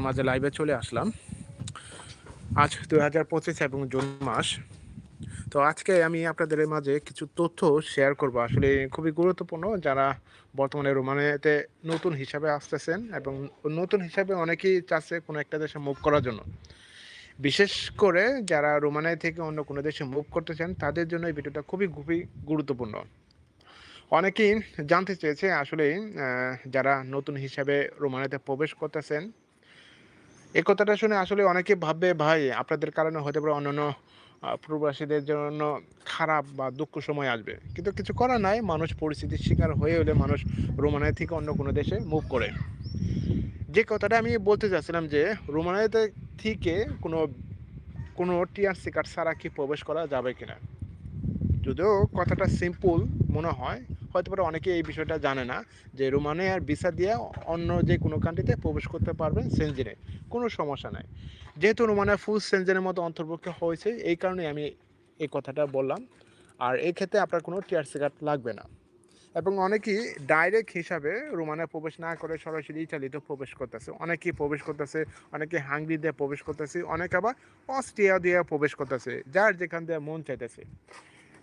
মাঝে লাইভে চলে আসলাম। আজ দুই হাজার পঁচিশ এবং জুন মাস। তো আজকে আমি আপনাদের মাঝে কিছু তথ্য শেয়ার করব। আসলে খুবই গুরুত্বপূর্ণ যারা বর্তমানে রোমানিয়াতে নতুন হিসাবে আসতেছেন এবং নতুন হিসাবে অনেকেই চাচ্ছে কোনো একটা দেশে মুভ করার জন্য। বিশেষ করে যারা রোমানিয়া থেকে অন্য কোনো দেশে মুভ করতে চান, তাদের জন্য এই ভিডিওটা খুবই খুবই গুরুত্বপূর্ণ। অনেকেই জানতে চেয়েছে আসলে যারা নতুন হিসাবে রোমানিয়াতে প্রবেশ করতেছেন এ কথাটা শুনে আসলে অনেকে ভাববে, ভাই, আপনাদের কারণে হতে পারে অন্যান্য প্রবাসীদের জন্য খারাপ বা দুঃখ সময় আসবে। কিন্তু কিছু করার নাই। মানুষ পরিস্থিতির শিকার হয়ে হলে মানুষ রোমানিয়া থেকে অন্য কোনো দেশে মুভ করে। যে কথাটা আমি বলতে চাচ্ছিলাম যে, রোমানিয়াতে থেকে কোনো কোনো টিআরসি কার্ড ছাড়া কি প্রবেশ করা যাবে কিনা? যদিও কথাটা সিম্পল মনে হয় হয়তো পারে অনেকে এই বিষয়টা জানে না যে রোমানিয়ার ভিসা দিয়ে অন্য যে কোনো কান্ট্রিতে প্রবেশ করতে পারবেন সেনজেনে কোনো সমস্যা নাই। যেহেতু রোমানিয়া ফুল সেনজেনের মতো অন্তর্ভুক্ত হয়েছে, এই কারণে আমি এই কথাটা বললাম। আর এই ক্ষেত্রে আপনার কোনো টিআরসি কার্ড লাগবে না। এবং অনেকেই ডাইরেক্ট হিসাবে রোমানে প্রবেশ না করে সরাসরি ইটালিতে প্রবেশ করতেছে। অনেকেই প্রবেশ করতেছে, অনেকে হাঙ্গরি দিয়ে প্রবেশ করতেছে, অনেকে আবার অস্ট্রিয়া দিয়ে প্রবেশ করতেছে, যার যেখান দিয়ে মন চাইতেছে।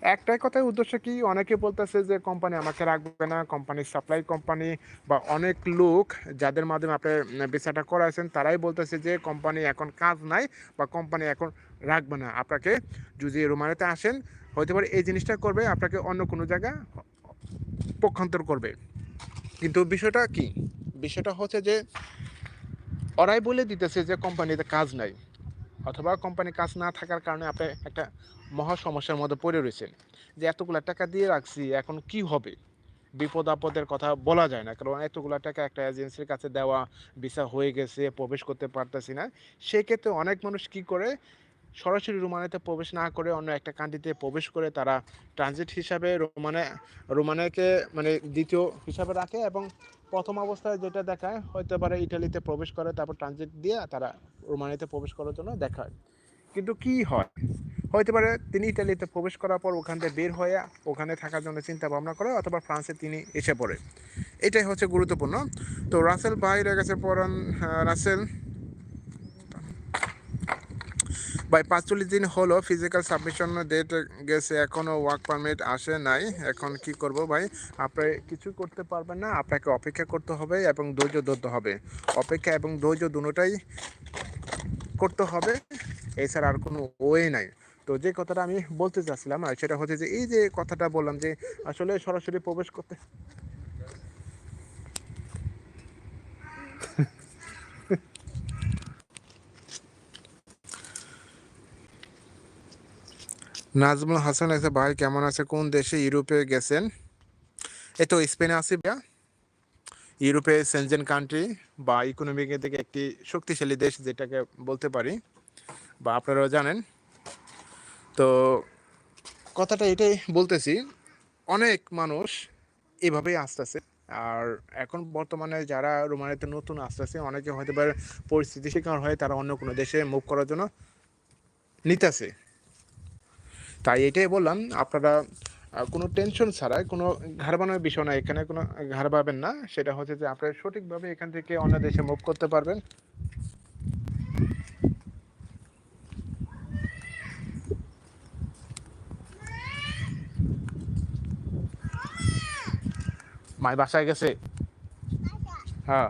একটাই কথার উদ্দেশ্য কি? অনেকে বলতেছে যে কোম্পানি আমাকে রাখবে না কোম্পানির সাপ্লাই কোম্পানি বা অনেক লোক যাদের মাধ্যমে আপনি ভিসাটা করাইছেন, তারাই বলতেছে যে কোম্পানি এখন কাজ নাই বা কোম্পানি এখন রাখবে না। আপনাকে যদি রোমানিতে আসেন হয়তো পারে এই জিনিসটা করবে, আপনাকে অন্য কোনো জায়গা পক্ষান্তর করবে। কিন্তু বিষয়টা কি? বিষয়টা হচ্ছে যে ওরাই বলে দিতেছে যে কোম্পানিতে কাজ নাই। অথবা কোম্পানি কাজ না থাকার কারণে আপনি একটা মহা সমস্যার মধ্যে পড়ে রয়েছেন যে এতগুলো টাকা দিয়ে রাখছি, এখন কি হবে? বিপদ আপদের কথা বলা যায় না, কারণ এতগুলো টাকা একটা এজেন্সির কাছে দেওয়া, ভিসা হয়ে গেছে, প্রবেশ করতে পারতেছি না। সেক্ষেত্রে অনেক মানুষ কি করে? সরাসরি রোমানিয়াতে প্রবেশ না করে অন্য একটা কান্ট্রিতে প্রবেশ করে তারা ট্রানজিট হিসাবে রোমানে, রোমানিয়াকে মানে দ্বিতীয় হিসাবে রাখে এবং প্রথম অবস্থায় যেটা দেখায় হতে পারে ইটালিতে প্রবেশ করে, তারপর ট্রানজিট দিয়ে তারা রোমানিয়াতে প্রবেশ করার জন্য দেখায়। কিন্তু কি হয়? হয়তো পারে তিনি ইটালিতে প্রবেশ করার পর ওখান থেকে বের হয়ে ওখানে থাকার জন্য চিন্তা ভাবনা করে অথবা ফ্রান্সে তিনি এসে পড়ে। এটাই হচ্ছে গুরুত্বপূর্ণ। তো রাসেল বাইরে গেছে পরান রাসেল। ভাই, পাঁচচল্লিশ দিন হলো ফিজিক্যাল সাবমিশন ডেট গেছে এখনও ওয়ার্ক পারমিট আসে নাই। এখন কি করব ভাই? আপনি কিছু করতে পারবেন না, আপনাকে অপেক্ষা করতে হবে এবং ধৈর্য ধরতে হবে। অপেক্ষা এবং ধৈর্য দুটোটাই করতে হবে। এছাড়া আর কোনো ওয়ে নাই। তো যে কথাটা আমি বলতে চাচ্ছিলাম, আর সেটা হচ্ছে যে এই যে কথাটা বললাম যে আসলে সরাসরি প্রবেশ করতে নাজমুল হাসান আছে, ভাই কেমন আছে, কোন দেশে ইউরোপে গেছেন? এই তো স্পেনে আছি ভাইয়া। ইউরোপে সেনজেন কান্ট্রি বা ইকোনমিক থেকে একটি শক্তিশালী দেশ যেটাকে বলতে পারি। বা আপনারাও জানেন। তো কথাটা এটাই বলতেছি, অনেক মানুষ এভাবেই আসতেছে। আর এখন বর্তমানে যারা রোমানিতে নতুন আসতেছে, অনেকে হয়তো বা পরিস্থিতি শিকার হয়ে তারা অন্য কোনো দেশে মুভ করার জন্য নিতেছে। তাই এটাই বললাম, আপনারা কোনো টেনশন ছাড়াই, কোনো ঘাড়বানোর বিষয় না, এখানে কোনো ঘাড় পাবেন না। সেটা হচ্ছে যে আপনারা সঠিকভাবে এখান থেকে অন্য দেশে মুভ করতে পারবেন। মাই বাসায় গেছে? হ্যাঁ।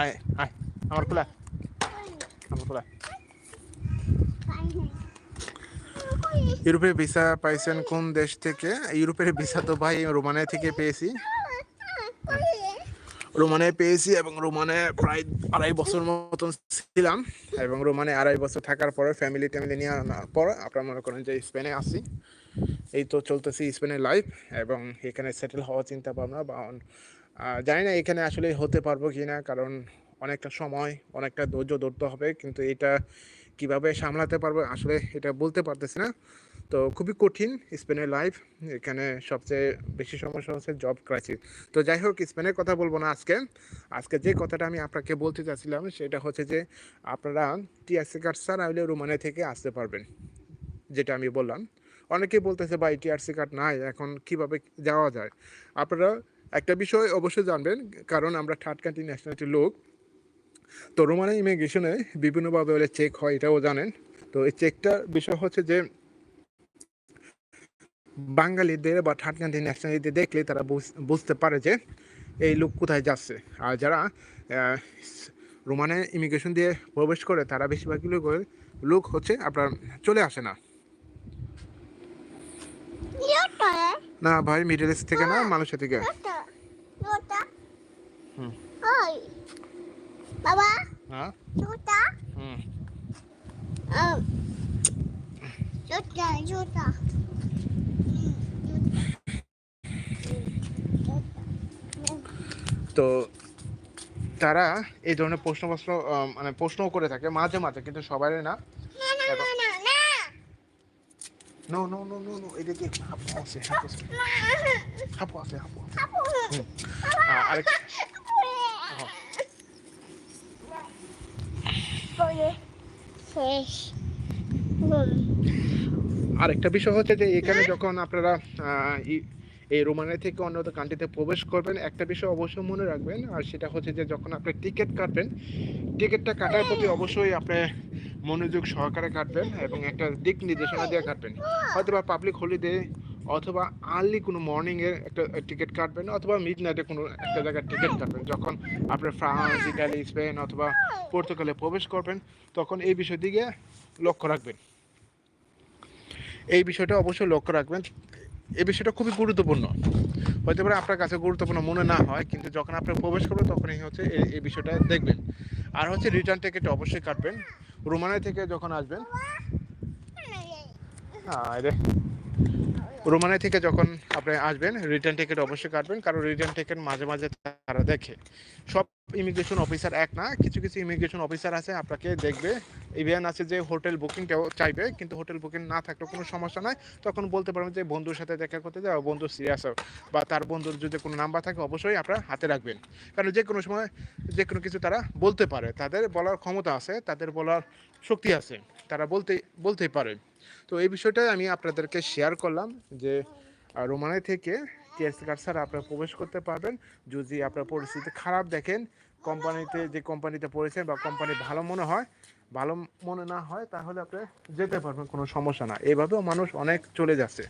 আয় আয়, আমার খোলা। আমার খোলা। ইউরোপের ভিসা পাইছেন কোন দেশ থেকে? ইউরোপের ভিসা তো ভাই রোমানিয়া থেকে পেয়েছি। রোমানে পেয়েছি এবং রোমানে প্রায় আড়াই বছর মতন ছিলাম এবং রোমানে আড়াই বছর থাকার পরে ফ্যামিলি ট্যামিলি নিয়ে আনার পর আপনারা মনে করেন যে স্পেনে আসি এই তো চলতেছি স্পেনের লাইফ এবং এখানে সেটেল হওয়ার চিন্তা ভাবনা বা জানি না এখানে আসলে হতে পারব কি না, কারণ অনেকটা সময়, অনেকটা ধৈর্য ধরতে হবে, কিন্তু এটা কীভাবে সামলাতে পারব আসলে এটা বলতে পারতেছি না। তো খুবই কঠিন স্পেনের লাইফ এখানে সবচেয়ে বেশি সমস্যা হচ্ছে জব ক্রাইসিস তো যাই হোক, স্পেনের কথা বলব না আজকে। আজকে যে কথাটা আমি আপনাকে বলতে চাচ্ছিলাম, সেটা হচ্ছে যে আপনারা টিআরসি কার্ড ছাড়া হলে রোমানিয়া থেকে আসতে পারবেন, যেটা আমি বললাম। অনেকেই বলতেছে, ভাই টিআরসি কার্ড নাই, এখন কীভাবে যাওয়া যায়? আপনারা একটা বিষয় অবশ্যই জানবেন, কারণ আমরা থার্ড কান্ট্রি ন্যাশনালিটির লোক। তো রোমানা ইমিগ্রেশনে বিভিন্নভাবে হলে চেক হয়, এটাও জানেন। তো এই চেকটার বিষয় হচ্ছে যে বাঙালিদের বা থার্ড কান্ট্রি ন্যাশনালিটি দেখলে তারা বুঝ- বুঝতে পারে যে এই লোক কোথায় যাচ্ছে আর যারা রোমানে ইমিগ্রেশন দিয়ে প্রবেশ করে তারা বেশিরভাগই লোক লোক হচ্ছে আপনার চলে আসে না না ভাই মিডল ইস্ট থেকে না থেকে yota. Hmm. Oi. Baba, হ্যাঁ. হুম Um. Yota, তো তারা এই ধরনের প্রশ্ন প্রশ্ন মানে প্রশ্নও করে থাকে মাঝে মাঝে কিন্তু সবাই না. No no no no no এদিকে হাপু আছে হাপু আছে হাপু আছে হাপু আছে আরেক Boleh. Fish. আরেকটা বিষয় হচ্ছে যে এখানে যখন আপনারা ই- এই রোমানিয়া থেকে অন্য কান্ট্রিতে প্রবেশ করবেন, একটা বিষয় অবশ্যই মনে রাখবেন, আর সেটা হচ্ছে যে যখন আপনি টিকিট কাটবেন টিকিটটা কাটার প্রতি অবশ্যই আপনি মনোযোগ সহকারে কাটবেন এবং একটা দিক নির্দেশনা দিয়ে কাটবেন। হয়তো বা পাবলিক হলিডে অথবা আর্লি কোনো মর্নিংয়ে একটা টিকিট কাটবেন, অথবা মিড নাইটে কোনো একটা জায়গার টিকিট কাটবেন। যখন আপনি ফ্রান্স ইটালি স্পেন অথবা পর্তুগালে প্রবেশ করবেন, তখন এই বিষয় দিকে লক্ষ্য রাখবেন। এই বিষয়টা অবশ্যই লক্ষ্য রাখবেন। এই বিষয়টা খুবই গুরুত্বপূর্ণ। হতে পারে আপনার কাছে গুরুত্বপূর্ণ মনে না হয়, কিন্তু যখন আপনি প্রবেশ করবেন তখনই হচ্ছে এই বিষয়টা দেখবেন। আর হচ্ছে রিটার্ন টিকিট অবশ্যই কাটবেন। রোমানিয়া থেকে যখন আসবেন আরে থেকে যখন আপনি আসবেন রিটার্ন টিকিট অবশ্যই কাটবেন, কারণ রিটার্ন টিকিট মাঝে মাঝে তারা দেখে। সব ইমিগ্রেশন অফিসার এক না কিছু কিছু ইমিগ্রেশন অফিসার আছে আপনাকে দেখবে। ইভেন আছে যে হোটেল বুকিংটাও চাইবে কিন্তু হোটেল বুকিং না থাকলে কোনো সমস্যা নাই। তখন বলতে পারবেন যে বন্ধুর সাথে দেখা করতে যাও বন্ধু সিরিয়াস বা তার বন্ধুর যদি কোনো নাম্বার থাকে অবশ্যই আপনার হাতে রাখবেন। কারণ যে কোনো সময় যে কোনো কিছু তারা বলতে পারে। তাদের বলার ক্ষমতা আছে তাদের বলার শক্তি আছে। তারা বলতে বলতেই পারে। তো এই বিষয়টাই আমি আপনাদেরকে শেয়ার করলাম যে আহ, রোমানিয়া থেকে টিএসসি কার্ড ছাড়া আপনারা প্রবেশ করতে পারবেন। যদি আপনার পরিস্থিতি খারাপ দেখেন, কোম্পানিতে যে কোম্পানিতে পড়েছেন বা কোম্পানি ভালো মনে হয়, ভালো মনে না হয়, তাহলে আপনি যেতে পারবেন, কোনো সমস্যা না। এভাবেও মানুষ অনেক চলে যাচ্ছে।